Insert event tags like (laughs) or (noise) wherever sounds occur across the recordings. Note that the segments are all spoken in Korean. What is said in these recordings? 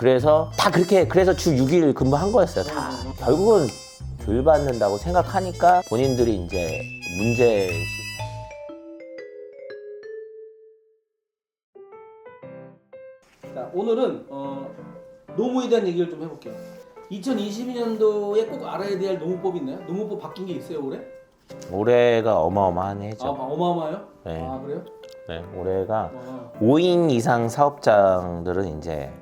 그래서 다 그렇게 그래서 주 6일 근무한 거였어요. 다 결국은 덜 받는다고 생각하니까 본인들이 이제 문제 자, 오늘은 어, 노무에 대한 얘기를 좀 해볼게요. 2022년도에 꼭 알아야 될 노무법이 있나요? 노무법 바뀐 게 있어요 올해? 올해가 어마어마한 아 해죠. 어마어마해요? 네. 아 그래요? 네, 올해가 어. 5인 이상 사업장들은 이제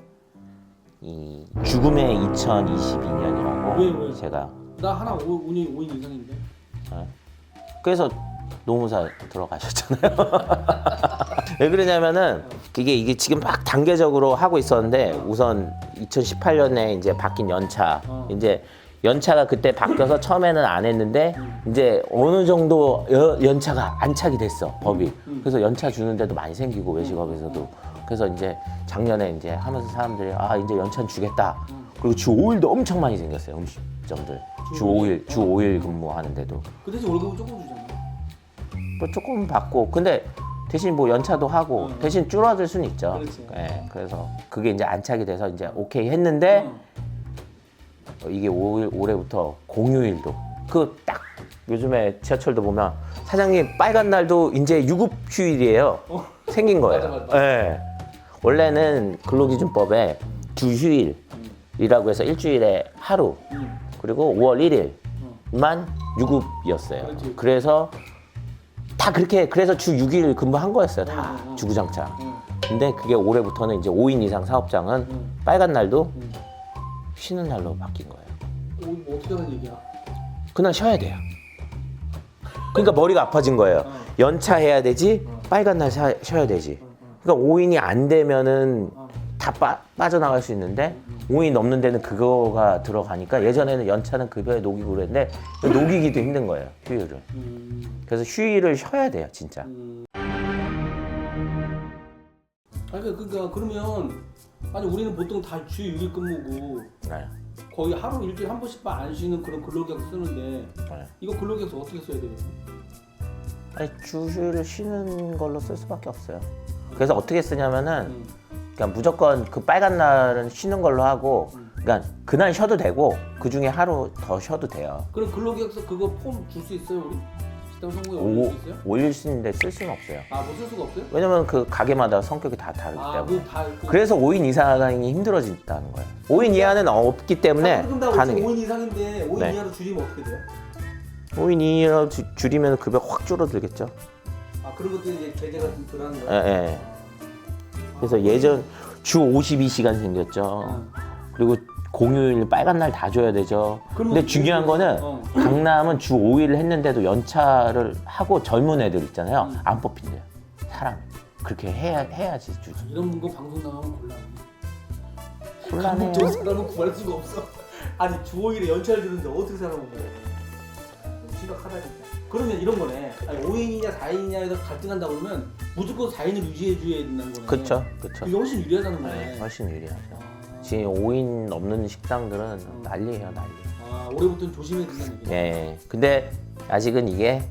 이 죽음의 2022년이라고 왜, 왜? 제가 나 하나 5, 5인, 5인 이상인데. 그래서 노무사 들어가셨잖아요. (laughs) 왜 그러냐면은 이게 이게 지금 막 단계적으로 하고 있었는데 우선 2018년에 이제 바뀐 연차 어. 이제 연차가 그때 바뀌어서 처음에는 안 했는데 이제 어느 정도 여- 연차가 안착이 됐어 법이 그래서 연차 주는데도 많이 생기고 외식업에서도 그래서 이제 작년에 이제 하면서 사람들이 아 이제 연차 주겠다 그리고 주 5일도 엄청 많이 생겼어요 음식점들 주 5일 주 5일 근무하는데도 그 대신 월급은 조금 주잖아. 뭐 조금 받고 근데 대신 뭐 연차도 하고 음. 대신 줄어들 수는 있죠. 그렇지. 예, 그래서 그게 이제 안착이 돼서 이제 오케이 했는데 어. 어, 이게 올, 올해부터 공휴일도 그 딱 요즘에 지하철도 보면 사장님 빨간 날도 이제 유급 휴일이에요. 어. 생긴 거예요. 맞아, 맞아. 예. 원래는 근로기준법에 주 휴일이라고 해서 일주일에 하루 음. 그리고 5월 1일만 유급이었어요. 그래서 다 그렇게 그래서 주 6일 근무한 거였어요. 다. 주구장창. 응. 근데 그게 올해부터는 이제 5인 이상 사업장은 응. 빨간 날도 응. 쉬는 날로 바뀐 거예요. 오, 뭐 어떻게 하는 얘기야? 그날 쉬어야 돼요. 그러니까 머리가 아파진 거예요. 어. 연차 해야 되지, 빨간 날 사- 쉬어야 되지. 그러니까 5인이 안 되면은 어. 다 빠, 빠져나갈 수 있는데 5인 넘는 데는 그거가 들어가니까 예전에는 연차는 급여에 녹이고 그랬는데 녹이기도 힘든 거예요, 휴일을. 음. 그래서 휴일을 쉬어야 돼요, 진짜. 음. 아니 그- 그러니까 그러면 아니 우리는 보통 다 주 6일 근무고 네. 거의 하루 일주일에 한 번씩만 안 쉬는 그런 근로계약서 쓰는데 네. 이거 근로계약서 어떻게 써야 돼요? 아니 주 휴일을 쉬는 걸로 쓸 수밖에 없어요. 그래서 어떻게 쓰냐면은 음. 그냥 무조건 그 빨간 날은 쉬는 걸로 하고, 그러니까 그날 쉬어도 되고 그 중에 하루 더 쉬어도 돼요. 그럼 근로계약서 그거 폼 줄 수 있어요 우리? 식당 오, 올릴 수 있어요? 올릴 수 있는데 쓸 수는 없어요. 아뭐쓸 수가 없어요? 왜냐면 그 가게마다 성격이 다 다르기 때문에. 아그다 그, 그래서 5인 이상이 힘들어진다는 거예요. 5인 이하는 없기 때문에 가능해. 5인 이상인데 5인 네. 이하로 줄이면 어떻게 돼요? 5인 이하로 주- 줄이면 급여 확 줄어들겠죠. 아 그런 것들이 이제 제재가 좀 예, 거야? 예. 그래서 예전 주 52시간 생겼죠. 어. 그리고 공휴일 빨간 날 다 줘야 되죠. 근데 중요한 거는 어. 강남은 주 5일을 했는데도 연차를 하고 젊은 애들 있잖아요. 음. 안 뽑힌대요. 사람 그렇게 해야 해야지 주지. 이런 거 방송 나가면 곤란해. 곤란해요. 저 사람은 구할 수가 없어. 아니 주 5일에 연차를 주는데 어떻게 살아먹어? 심각하다 진짜. 그러면 이런 거네. 아니 5인이냐 4인이냐에서 갈등한다 그러면 무조건 4인을 유지해 줘야 된다는 거네. 그쵸, 그쵸. 그게 훨씬 유리하다는 거네. 네, 훨씬 유리하죠. 아, 지금 5인 넘는 식당들은 난리예요, 난리. 아, 올해부터는 조심해야 된다는 얘기네. 예. 근데 아직은 이게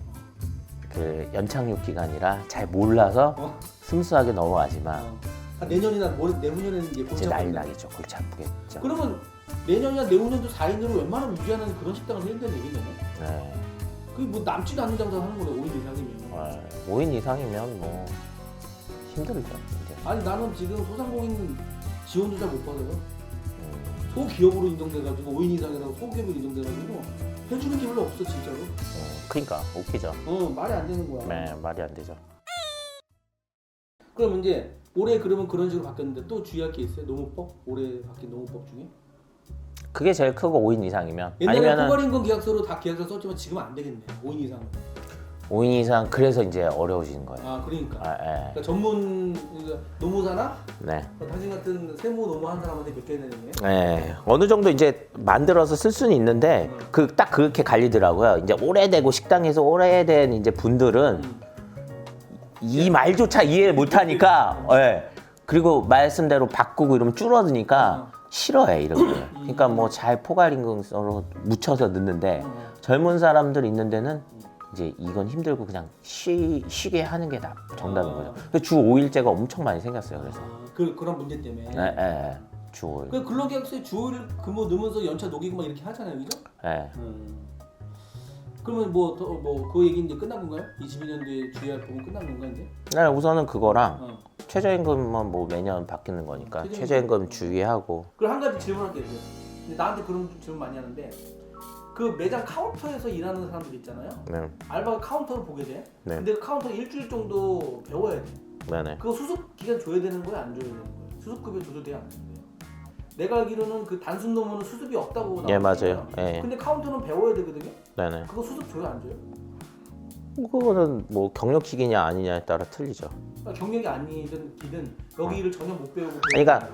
그 연착륙 기간이라 잘 몰라서 어? 스무스하게 넘어가지만 어. 한 내년이나 뭐, 내후년에는 이제 골치 난리 아프겠네. 나겠죠. 골치 아프겠죠. 그러면 내년이나 내후년도 4인으로 웬만하면 유지하는 그런 식당을 해야 된다는 얘기네. 네. 그게 뭐 남지도 않는 장사 하는 거네 5인 이상이면. 어, 5인 이상이면 뭐 힘들죠. 이제. 아니 나는 지금 소상공인 지원도 잘 못 받아요. 음, 소기업으로 인정돼가지고 5인 이상이라고 소기업으로 인정돼가지고 해주는 게 별로 없어 진짜로. 어, 그러니까 웃기죠. 어 말이 안 되는 거야. 네, 말이 안 되죠. 그럼 이제 올해 그러면 그런 식으로 바뀌었는데 또 주의할 게 있어요? 노무법? 올해 바뀐 노무법 중에? 그게 제일 크고 5인 이상이면 옛날에 아니면은 포괄임금 계약서로 다 계약서 썼지만 지금 안 되겠네. 5인 이상은. 5인 이상 그래서 이제 어려워지는 거예요. 아 그러니까. 아, 예. 그러니까 전문 그러니까 노무사나 네. 당신 같은 세무 노무 한 사람한테 맡겨야 되는 거예요? 네, 어느 정도 이제 만들어서 쓸 수는 있는데 그 딱 그렇게 갈리더라고요. 이제 오래되고 식당에서 오래된 이제 분들은 음. 이 말조차 이해 못하니까, (laughs) 예. 그리고 말씀대로 바꾸고 이러면 줄어드니까 싫어해 이런 거. 그러니까 뭐 잘 포괄임금으로 묻혀서 넣는데 어. 젊은 사람들 있는 데는 이제 이건 힘들고 그냥 쉬, 쉬게 하는 게 나- 정답인 거죠. 그래서 주 5일제가 엄청 많이 생겼어요. 그래서. 아, 그 그런 문제 때문에. 예, 예. 주 5일. 그 근로계약서에 주 5일 근무 넣으면서 연차 녹이고 막 이렇게 하잖아요, 그죠? 예. 음. 그러면 뭐뭐그 얘기 이제 끝난 건가요? 22년도에 주의할 부분 끝난 건가요, 이제? 네, 우선은 그거랑 어. 최저임금만 뭐 매년 바뀌는 거니까 최저임금. 최저임금 주의하고 그리고 한 가지 질문할게요. 이제. 근데 나한테 그런 질문 많이 하는데 그 매장 카운터에서 일하는 사람들 있잖아요. 네, 알바가 카운터를 보게 돼. 네. 근데 그 카운터 일주일 정도 배워야 돼. 네네. 그거 수습 기간 줘야 되는 거야, 안 줘야 되는 거야? 수습급여 줘도 돼요, 안 줘도 돼요? 내가 알기로는 그 단순 노무는 수습이 없다고 예. 맞아요. 예, 근데 카운터는 배워야 되거든요. 네네. 그거 수습 줘요, 안 줘요? 그거는 뭐 경력직이냐 아니냐에 따라 틀리죠. 그러니까 경력이 아니든 기든 여기 일을 전혀 못 배우고. 그러니까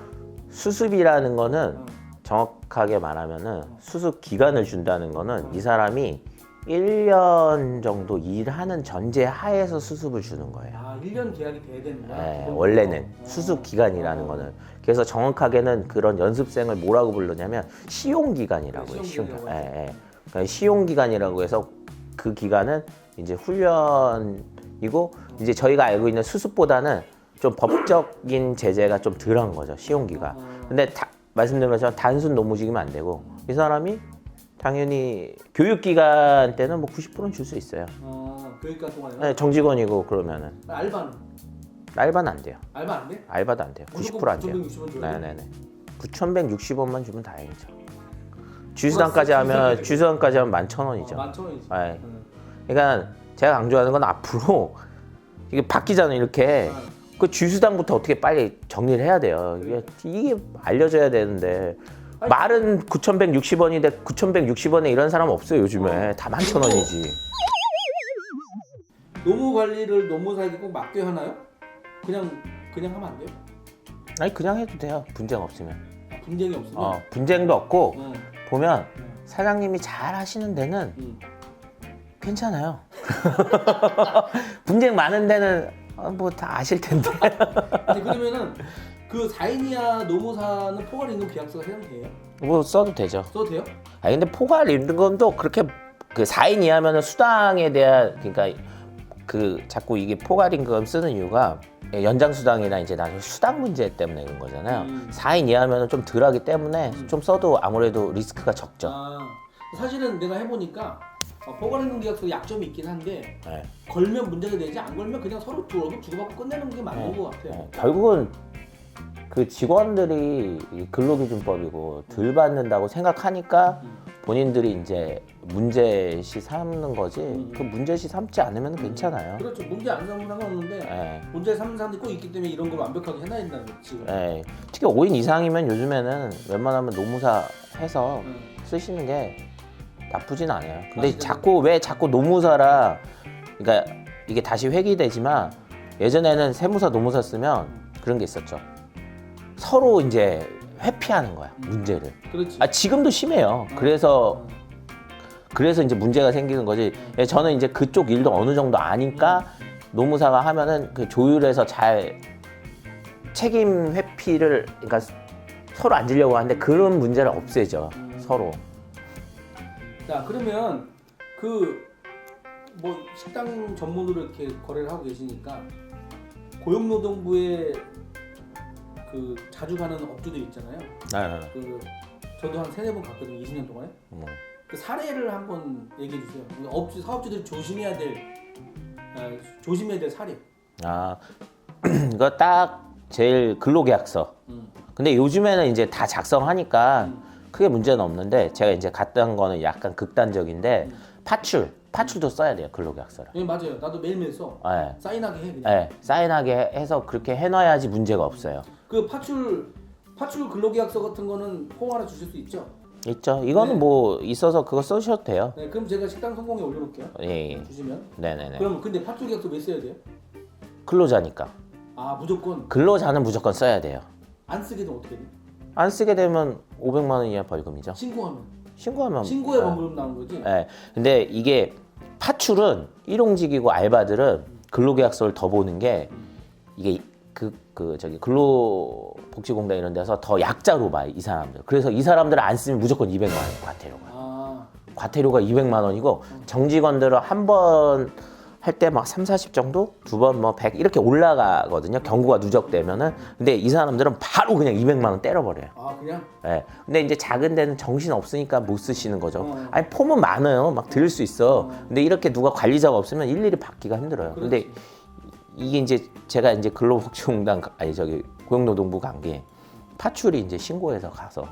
수습이라는 거는 어. 정확하게 말하면은 수습 기간을 준다는 거는 이 사람이 1년 정도 일하는 전제 하에서 수습을 주는 거예요. 아, 1년 계약이 돼야 되는 거야? 예, 기본적으로? 원래는 어. 수습 기간이라는 거는 그래서 정확하게는 그런 연습생을 뭐라고 부르냐면 시용 기간이라고 해요. 네, 시용 시용 기간. 기간이라고 예, 예. 그러니까 시용 기간이라고 해서 그 기간은 이제 훈련이고 이제 저희가 알고 있는 수습보다는 좀 법적인 제재가 좀 덜한 거죠. 시용 기간. 어. 근데 다, 말씀드린 것처럼 단순 노무직이면 안 되고 이 사람이 당연히 교육 기간 때는 뭐 90%는 줄 수 있어요. 어, 교육과 동안에 네, 정직원이고 그러면은 알바는 알바는 안 돼요. 알바 안 돼? 알바도 안 돼요. 90%안 돼요. 960원 줘야 돼? 네네네. 9,160원만 주면 다행이죠. 주수단까지 플러스 하면 주수단. 주수단까지 하면 11,000원이죠. 어, 만천 원이지. 네. 응. 그러니까 제가 강조하는 건 앞으로 이게 바뀌잖아요. 이렇게 어. 그 주수단부터 어떻게 빨리 정리를 해야 돼요. 이게 이게 알려져야 되는데 아니, 말은 9,160원인데 9,160원에 이런 사람 없어요. 요즘에 다 11,000원이지. 노무 관리를 노무사에게 꼭 맡겨 하나요? 그냥 그냥 하면 안 돼요? 아니 그냥 해도 돼요. 분쟁 없으면. 아, 분쟁이 없으면. 어, 분쟁도 없고 어. 보면 응. 사장님이 잘 하시는 데는 응. 괜찮아요. (laughs) 분쟁 많은 데는 뭐 다 아실 텐데. (laughs) 아니 그러면은 그 4인 이하 노무사는 포괄 임금 계약서가 해당돼요? 뭐 써도 되죠. 써도 돼요? 아 근데 포괄 임금도 그렇게 그 4인 이하면은 수당에 대한 그러니까 그 자꾸 이게 포괄 임금 쓰는 이유가 연장 수당이나 이제 나중에 수당 문제 때문에 그런 거잖아요. 음. 4인 이하면은 좀 덜하기 때문에 좀 써도 아무래도 리스크가 적죠. 아, 사실은 내가 해보니까 어, 포괄 임금 계약서 약점이 있긴 한데 네. 걸면 문제가 되지 안 걸면 그냥 서로 주- 월급 주고받고 끝내는 게 맞는 네. 것 같아요. 네, 결국은 그 직원들이 이 근로기준법이고 덜 받는다고 생각하니까 음. 본인들이 이제 문제시 삼는 거지 음. 그 문제시 삼지 않으면 괜찮아요. 그렇죠. 문제 안 삼으면 상관없는데 예, 문제 삼는 사람들이 꼭 있기 때문에 이런 걸 완벽하게 해놔야 된다는 거지 지금. 예. 특히 5인 이상이면 요즘에는 웬만하면 노무사 해서 응. 쓰시는 게 나쁘진 않아요. 근데 맞아요. 자꾸 왜 자꾸 노무사라 그러니까 이게 다시 회귀되지만 예전에는 세무사 노무사 쓰면 그런 게 있었죠. 서로 이제 회피하는 거야 문제를. 그렇지. 아 지금도 심해요. 그래서 그래서 이제 문제가 생기는 거지. 예, 저는 이제 그쪽 일도 어느 정도 아니까 노무사가 하면은 그 조율해서 잘 책임 회피를 그러니까 서로 안 지려고 하는데 그런 문제를 없애죠. 음. 서로. 자 그러면 그 뭐 식당 전문으로 이렇게 거래를 하고 계시니까 고용노동부에 그 자주 가는 업주들 있잖아요. 네. 그 저도 한 세네 번 갔거든요. 20년 동안에. 음. 그 사례를 한번 얘기해 주세요. 업주 사업주들이 조심해야 될 아, 조심해야 될 사례. 아 (clears throat) 이거 딱 제일 근로계약서. 음. 근데 요즘에는 이제 다 작성하니까 음. 크게 문제는 없는데 제가 이제 갔던 거는 약간 극단적인데 파출, 파출도 써야 돼요 근로계약서를. 예 맞아요. 나도 매일매일 써. 예. 사인하게 해 그냥. 예, 사인하게 해서 그렇게 해놔야지 문제가 없어요. 그 파출 파출 근로계약서 같은 거는 포함 하나 주실 수 있죠? 있죠. 이거는 네. 뭐 있어서 그거 써주셔도 돼요. 네, 그럼 제가 식당 성공에 올려놓을게요. 예, 예. 주시면. 네네네. 그럼 근데 파출 계약서 왜 써야 돼요? 근로자니까. 아 무조건 근로자는 무조건 써야 돼요. 안 쓰게 되면 어떻게 돼? 안 쓰게 되면 500만 원 이하 벌금이죠. 신고하면 신고하면. 신고에 예. 벌금 나오는 거지. 예. 근데 이게 파출은 일용직이고 알바들은 근로계약서를 더 보는 게 이게 그, 그 저기 근로복지공단 이런 데서 더 약자로 봐이 사람들. 그래서 이 사람들을 안 쓰면 무조건 200만 원 과태료가. 아 과태료가 200만 원이고 정직원들은 한 번 할 때 막 3, 40 정도 두 번 뭐 100 이렇게 올라가거든요. 경고가 누적되면은 근데 이 사람들은 바로 그냥 200만 원 때려버려요. 아 그냥 예. 근데 이제 작은 데는 정신 없으니까 못 쓰시는 거죠. 어. 아니 폼은 많아요. 막 들을 수 있어. 근데 이렇게 누가 관리자가 없으면 일일이 받기가 힘들어요. 근데 그렇지. 이게 이제 제가 이제 근로복지공단 가- 아니 저기 고용노동부 간 게 파출이 이제 신고해서 가서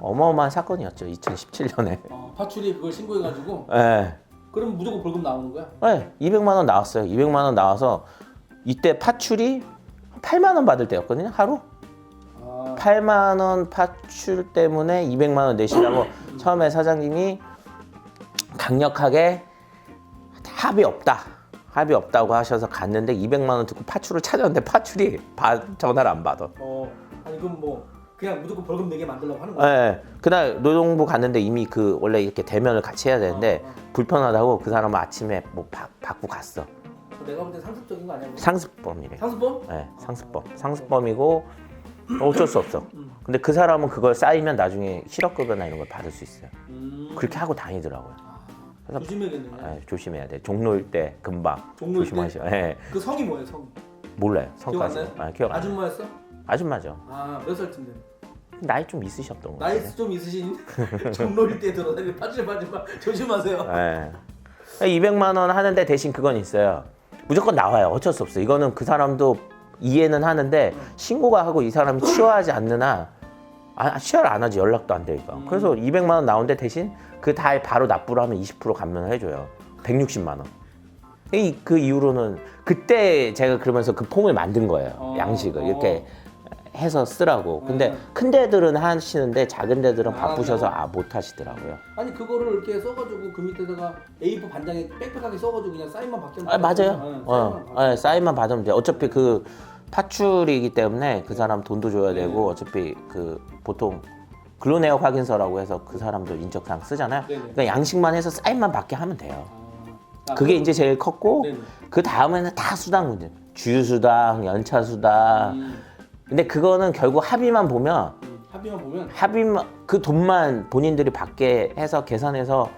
어마어마한 사건이었죠. 2017년에. 어, 파출이 그걸 신고해가지고 예. 그럼 무조건 벌금 나오는 거야? 네, 200만 원 나왔어요. 200만 원 나와서 이때 파출이 8만 원 받을 때였거든요. 하루. 아 8만 원 파출 때문에 200만 원 내시라고 처음에 사장님이 강력하게 합의 없다. 합의 없다고 하셔서 갔는데 200만 원 듣고 파출을 찾았는데 파출이 바- 전화를 안 받아. 어, 아니 그럼 뭐 그냥 무조건 벌금 내게 만들려고 하는 거야? 네, 그날 노동부 갔는데 이미 그 원래 이렇게 대면을 같이 해야 되는데 어, 어. 불편하다고 그 사람은 아침에 뭐 바, 받고 갔어. 내가 볼 때 상습적인 거 아니야? 그거? 상습범이래. 상습범? 네, 상습범. 상습범이고 어쩔 수 없어. 근데 그 사람은 그걸 쌓이면 나중에 실업급여나 이런 걸 받을 수 있어요. 음, 그렇게 하고 다니더라고요. 그래서- 조심해야겠네. 네, 조심해야 돼. 종로일 때 금방 종로일 조심하셔. 네, 그 성이 뭐예요, 성? 몰라요. 기억 안 성까지. 아, 기억 안 나요. 아줌마였어? 아줌마죠. 아, 몇 살쯤 돼? 나이 좀 있으셨던 거 나이 같아요. 좀 있으신 (laughs) 종로일 때 들어다니 파질 파질 마 조심하세요. 네. 200만 원 하는데 대신 그건 있어요. 무조건 나와요. 어쩔 수 없어. 이거는 그 사람도 이해는 하는데 신고가 하고 이 사람이 치료하지 않는 한 아, 치료를 안 하지 연락도 안 되니까. 음. 그래서 200만 원 나오는데 대신 그다 바로 납부를 하면 20% 감면을 해줘요. 160만 원. 이, 그 이후로는 그때 제가 그러면서 그 폼을 만든 거예요. 어, 양식을 어. 이렇게 해서 쓰라고. 근데 음. 큰 데들은 하시는데 작은 데들은 아, 바쁘셔서 그래요? 아, 못 하시더라고요. 아니 그거를 이렇게 써가지고 그 밑에다가 A4 반장에 빽빽하게 써가지고 그냥 사인만 받게 아 맞아요. 네, 어, 사인만 받- 네, 사인만 받으면 돼. 어차피 그 파출이기 때문에 그 사람 돈도 줘야 네. 되고 어차피 그 보통 근로내역 확인서라고 해서 그 사람도 인적사항 쓰잖아요. 네네. 그러니까 양식만 해서 사인만 받게 하면 돼요. 아, 그게 그럼- 이제 제일 컸고 네네. 그 다음에는 다 수당 문제. 주유수당, 연차수당. 음, 근데 그거는 결국 합의만 보면 음, 합의만 보면 합의만 그 돈만 본인들이 받게 해서 계산해서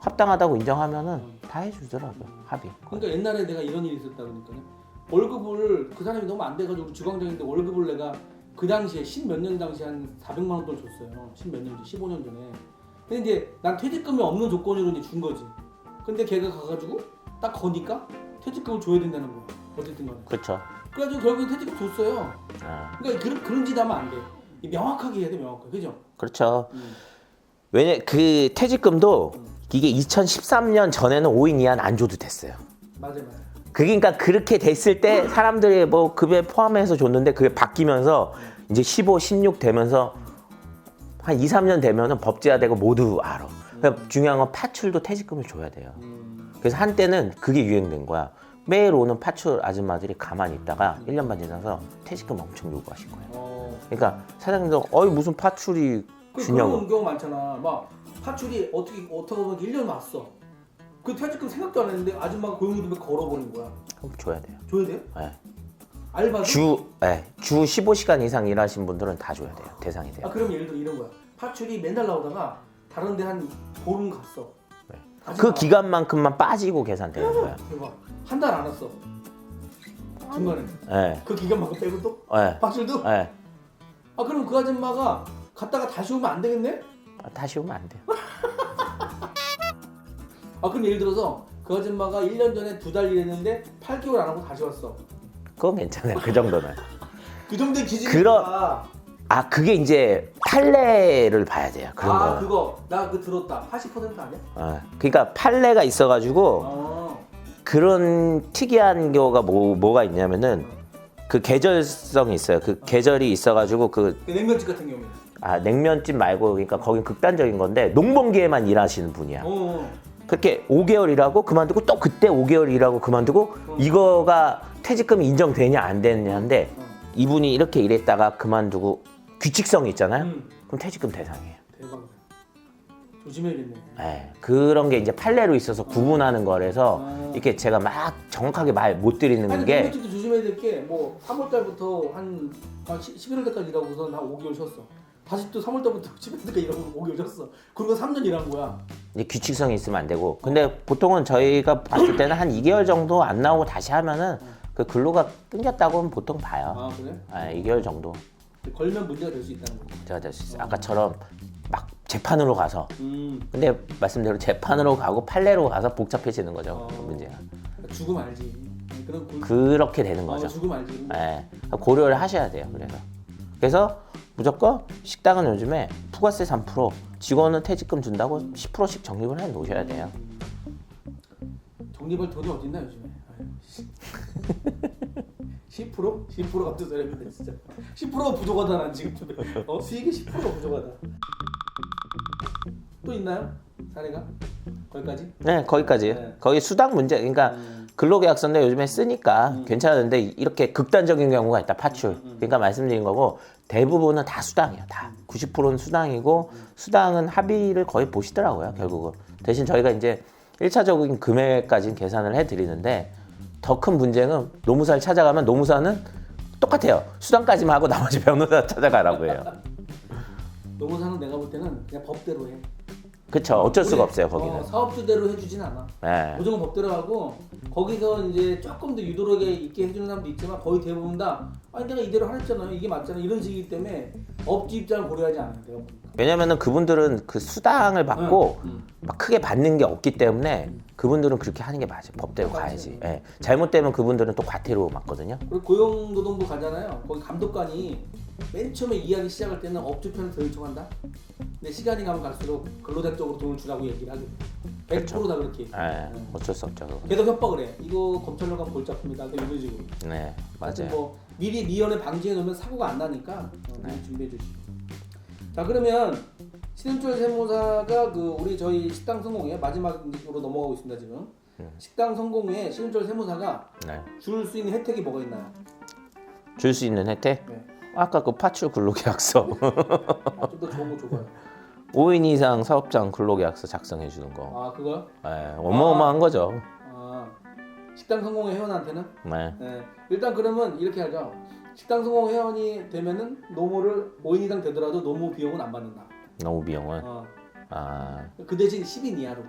합당하다고 인정하면은 다 해주더라고요. 합의. 그러니까 옛날에 내가 이런 일이 있었다 그러니까요. 월급을 그 사람이 너무 안 돼가지고 주광장인데 월급을 내가 그 당시에 십 몇 년 당시에 한 400만 원 돈을 줬어요. 십 몇 년 전, 15년 전에. 근데 이제 난 퇴직금이 없는 조건으로 이제 준 거지. 근데 걔가 가가지고 딱 거니까 퇴직금을 줘야 된다는 거야. 어쨌든 간에. 그렇죠. 그래가지고 결국엔 퇴직금 줬어요. 아, 그러니까 그런 그런 짓 하면 안 돼. 이 명확하게 해야 돼 명확하게 그죠? 그렇죠. 음. 왜냐 그 퇴직금도 이게 2013년 전에는 5인 이하는 안 줘도 됐어요. 맞아요 맞아요. 그게 그러니까 그렇게 됐을 때 사람들이 뭐 급여 포함해서 줬는데 그게 바뀌면서 이제 15, 16 되면서 한 2, 3년 되면은 법제화되고 모두 알아. 그러니까 중요한 건 파출도 퇴직금을 줘야 돼요. 음. 그래서 한때는 그게 유행된 거야. 매일 오는 파출 아줌마들이 가만히 있다가 1년 반 지나서 퇴직금 엄청 요구하신 거예요. 어. 그러니까 사장님도 어이 무슨 파출이 그 주냐고. 그런 경우 많잖아. 막 파출이 어떻게 어떻게 보면 1년 왔어. 그 퇴직금 생각도 안 했는데 아줌마가 고용노동부에 걸어버린 거야. 그럼 줘야 돼요. 줘야 돼? 네. 알바도? 주, 네, 주 15시간 이상 일하신 분들은 다 줘야 돼요. 대상이 돼요. 아 그럼 예를 들어 이런 거야. 파출이 맨날 나오다가 다른 데 한 보름 갔어. 네. 다시 그 나와. 기간만큼만 빠지고 계산되는 거야. 대박. 한 달 안 왔어. 중간에. 예, 그 기간만큼 빼고 또? 예, 파출도? 예. 아 그럼 그 아줌마가 갔다가 다시 오면 안 되겠네? 아, 다시 오면 안 돼요. (laughs) 아 그럼 예를 들어서 그 아줌마가 1년 전에 두 달 일했는데 8개월 안 하고 다시 왔어. 그건 괜찮아요. 그 정도는. (laughs) 그 정도의 기준이니까. 그런- 아, 그게 이제 판례를 봐야 돼요. 그런 아 거. 그거 나 그 들었다 80% 아니야? 어, 그러니까 판례가 있어가지고 어. 그런 특이한 경우가 뭐, 뭐가 있냐면은 그 계절성이 있어요. 그 계절이 있어가지고 그 그 냉면집 같은 경우에. 아, 냉면집 말고 그러니까 거긴 극단적인 건데 농번기에만 일하시는 분이야. 어. 그렇게 5개월 일하고 그만두고 또 그때 5개월 일하고 그만두고 이거가 퇴직금이 인정되냐 안 되냐인데 어. 이분이 이렇게 일했다가 그만두고 규칙성이 있잖아요. 음. 그럼 퇴직금 대상이에요. 대박. 조심해야겠네. 에, 그런 게 이제 판례로 있어서 구분하는 거라서 아. 이렇게 제가 막 정확하게 말 못 드리는 아니 게 냉면집도 조심해야 될 게 뭐 3월 달부터 한, 한 11월 달까지 일하고서 한 5개월 쉬었어. 다시 또 3월 달부터 11월 달까지 일하고 5개월 쉬었어. 그리고 3년 일한 거야. 이제 규칙성이 있으면 안 되고 근데 보통은 저희가 봤을 때는 한 2개월 정도 안 나오고 다시 하면은 그 근로가 끊겼다고는 보통 봐요. 아 그래? 아, 2개월 정도 걸면 문제가 될 수 있다는 거지. 제가 될 수 있어요. 아까처럼 막 재판으로 가서 음 근데 말씀대로 재판으로 가고 판례로 가서 복잡해지는 거죠 어. 문제가 죽으면 알지. 그런 고... 그렇게 되는 어, 거죠. 죽으면 알지. 예, 고려를 하셔야 돼요. 그래서 그래서 무조건 식당은 요즘에 부가세 3% 직원은 퇴직금 준다고 10%씩 적립을 해 놓으셔야 돼요. 적립할 돈이 어딨나 요즘에. 아유, 씨. 10%? 10% 같은 소리 했는데 진짜 10%가 부족하다 난 지금 어? 수익이 10%가 부족하다 또 있나요? 사례가? 거기까지? 네, 거기까지. 네. 거기 수당 문제. 그러니까 음. 근로계약서인데 요즘에 쓰니까 괜찮은데 이렇게 극단적인 경우가 있다. 파출. 그러니까 말씀드린 거고 대부분은 다 수당이에요. 다. 90%는 수당이고 수당은 합의를 거의 보시더라고요. 결국은. 대신 저희가 이제 1차적인 금액까지는 계산을 해 드리는데 더 큰 문제는 노무사를 찾아가면 노무사는 똑같아요. 수당까지만 하고 나머지 (laughs) 변호사 찾아가라고 해요. (laughs) 노무사는 내가 볼 때는 그냥 법대로 해 그렇죠. 어쩔 수가 없어요, 어, 거기는. 사업주대로 해주진 않아 네. 무조건 법대로 하고 거기서 이제 조금 더 유도력에 있게 해주는 사람도 있지만 거의 대부분 다 아니 내가 이대로 하랬잖아요 이게 맞잖아 이런 식이기 때문에 업주 입장을 고려하지 않아요 내가 보니까 왜냐면은 그분들은 그 수당을 받고 응, 막 크게 받는 게 없기 때문에 그분들은 그렇게 하는 게 맞아요. 법대로. 가야지. 예. 잘못되면 그분들은 또 과태료 맞거든요. 그리고 고용노동부 가잖아요. 거기 감독관이 맨 처음에 이야기 시작할 때는 업주 편을 더 요청한다. 근데 시간이 가면 갈수록 근로자 쪽으로 돈을 주라고 얘기를 하게 돼. 100%다 그렇게. 예. 어쩔 수 없죠. 그건. 계속 협박을 해. 이거 검찰로 가면 골 잡힙니다. 또 이런 식으로. 네, 하여튼 맞아요. 뭐 미리 미연에 방지해 놓으면 사고가 안 나니까 어, 미리 네. 준비해 주시고. 자 그러면 신현철 세무사가 그 우리 저희 식당 성공회 마지막으로 넘어가고 있습니다 지금. 음. 식당 성공회 신현철 세무사가 네. 줄 수 있는 혜택이 뭐가 있나요? 줄 수 있는 혜택? 네. 아까 그 파출 근로계약서 아, 좀더 좋은 거 줘봐요. 5인 이상 사업장 근로계약서 작성해 주는 거. 아 그거? 예, 어마어마한 거죠. 아 식당 성공 회원한테는 네. 네. 일단 그러면 이렇게 하죠. 식당 성공 회원이 되면은 노무를 5인 이상 되더라도 노무 비용은 안 받는다. 너무 비용은 어. 아, 그 대신 10인 이하로.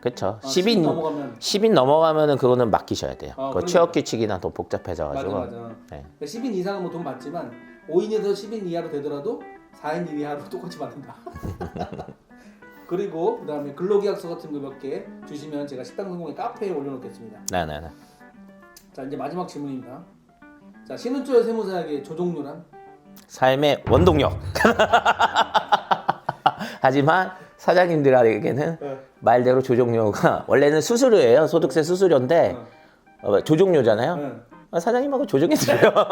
그렇죠. 어, 10인 넘어가면 10인 넘어가면은 그거는 맡기셔야 돼요. 아, 그 그러니까. 취업 규칙이나 더 복잡해져 맞아 가지고. 맞아. 네. 그러니까 10인 이상은 뭐 돈 받지만 5인에서 10인 이하로 되더라도 4인 이하로 (laughs) 똑같이 받는다. (laughs) 그리고 그다음에 근로계약서 같은 거 몇 개 주시면 제가 식당 성공의 카페에 올려놓겠습니다. 네, 네, 네. 자 이제 마지막 질문입니다. 자 신은철 세무사에게 조종료란? 삶의 원동력. (laughs) 하지만 사장님들에게는 네. 말대로 조종료가 (laughs) 원래는 수수료예요. 소득세 수수료인데 어, 조종료잖아요. 네. 아, 사장님하고 조정해 드려요. (laughs)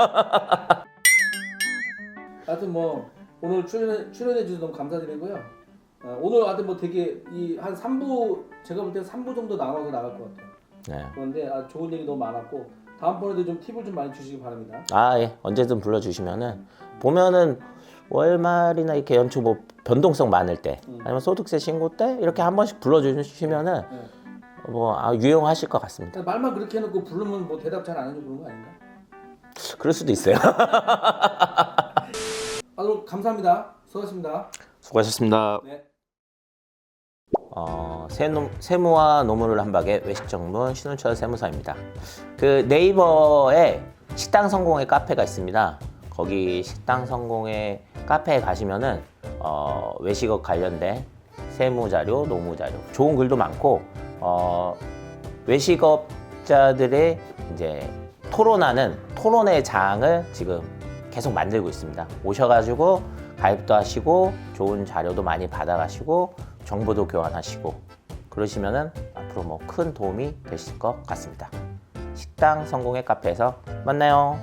하여튼 뭐 오늘 출연해, 출연해 주셔서 너무 감사드리고요. 어, 오늘 하여튼 뭐 되게 이 한 3부 제가 볼 때는 3부 정도 나눠서 나갈 것 같아요. 네. 그런데 아, 좋은 얘기 너무 많았고 다음번에도 좀 팁을 좀 많이 주시기 바랍니다. 아, 예. 언제든 불러 주시면은 보면은 월말이나 이렇게 연초 뭐 변동성 많을 때 음. 아니면 소득세 신고 때 이렇게 한 번씩 불러 주시면은 네. 뭐 아, 유용하실 것 같습니다. 그냥 말만 그렇게 해놓고 부르면 뭐 대답 잘 안 해주고 그런 거 아닌가? 그럴 수도 있어요. (laughs) 아 그럼 감사합니다. 수고하셨습니다. 수고하셨습니다. 네. 어, 세노, 세무와 노무를 한 박의 외식 전문 신훈철 세무사입니다. 그 네이버에 식당 성공의 카페가 있습니다. 거기 식당 성공의 카페에 가시면은 어, 외식업 관련된 세무 자료, 노무 자료, 좋은 글도 많고 어, 외식업자들의 이제 토론하는 토론의 장을 지금 계속 만들고 있습니다. 오셔가지고 가입도 하시고 좋은 자료도 많이 받아가시고 정보도 교환하시고 그러시면은 앞으로 뭐 큰 도움이 되실 것 같습니다. 식당 성공의 카페에서 만나요.